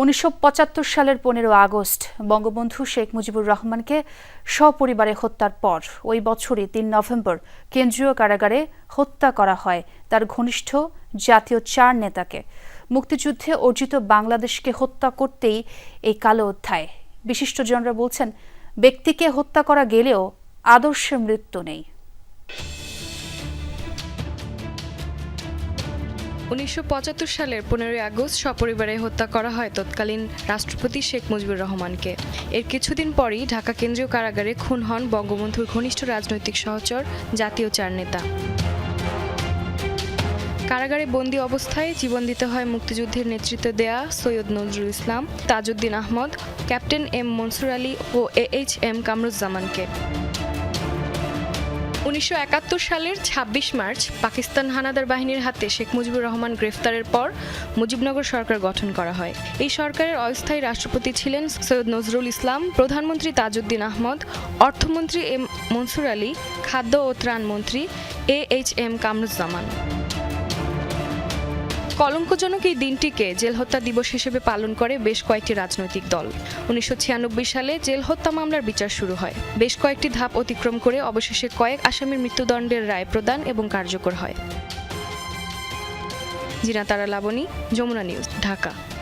উনিশশো পঁচাত্তর সালের পনেরো আগস্ট বঙ্গবন্ধু শেখ মুজিবুর রহমানকে সপরিবারে হত্যার পর ওই বছরই তিন নভেম্বর কেন্দ্রীয় কারাগারে হত্যা করা হয় তার ঘনিষ্ঠ জাতীয় চার নেতাকে। মুক্তিযুদ্ধে অর্জিত বাংলাদেশকে হত্যা করতেই এই কালো অধ্যায়। বিশিষ্টজনরা বলছেন, ব্যক্তিকে হত্যা করা গেলেও আদর্শের মৃত্যু নেই। উনিশশো পঁচাত্তর সালের পনেরোই আগস্ট সপরিবারে হত্যা করা হয় তৎকালীন রাষ্ট্রপতি শেখ মুজিবুর রহমানকে। এর কিছুদিন পরই ঢাকা কেন্দ্রীয় কারাগারে খুন হন বঙ্গবন্ধুর ঘনিষ্ঠ রাজনৈতিক সহচর জাতীয় চার নেতা। কারাগারে বন্দি অবস্থায় জীবন দিতে হয় মুক্তিযুদ্ধের নেতৃত্ব দেয়া সৈয়দ নজরুল ইসলাম, তাজউদ্দিন আহমদ, ক্যাপ্টেন এম মনসুর আলী ও এ এইচ এম কামরুজ্জামানকে। উনিশশো একাত্তর সালের ২৬ মার্চ পাকিস্তান হানাদার বাহিনীর হাতে শেখ মুজিবুর রহমান গ্রেফতারের পর মুজিবনগর সরকার গঠন করা হয়। এই সরকারের অস্থায়ী রাষ্ট্রপতি ছিলেন সৈয়দ নজরুল ইসলাম, প্রধানমন্ত্রী তাজউদ্দিন আহমদ, অর্থমন্ত্রী এম মনসুর আলী, খাদ্য ও ত্রাণ মন্ত্রী এ এইচ এম কামরুজ্জামান। কলঙ্কজনক এই দিনটিকে জেল হত্যা দিবস হিসেবে পালন করে বেশ কয়েকটি রাজনৈতিক দল। উনিশশো ছিয়ানব্বই সালে জেল হত্যা মামলার বিচার শুরু হয়। বেশ কয়েকটি ধাপ অতিক্রম করে অবশেষে কয়েক আসামির মৃত্যুদণ্ডের রায় প্রদান এবং কার্যকর হয়। জিনা তারা লাবণী, যমুনা নিউজ, ঢাকা।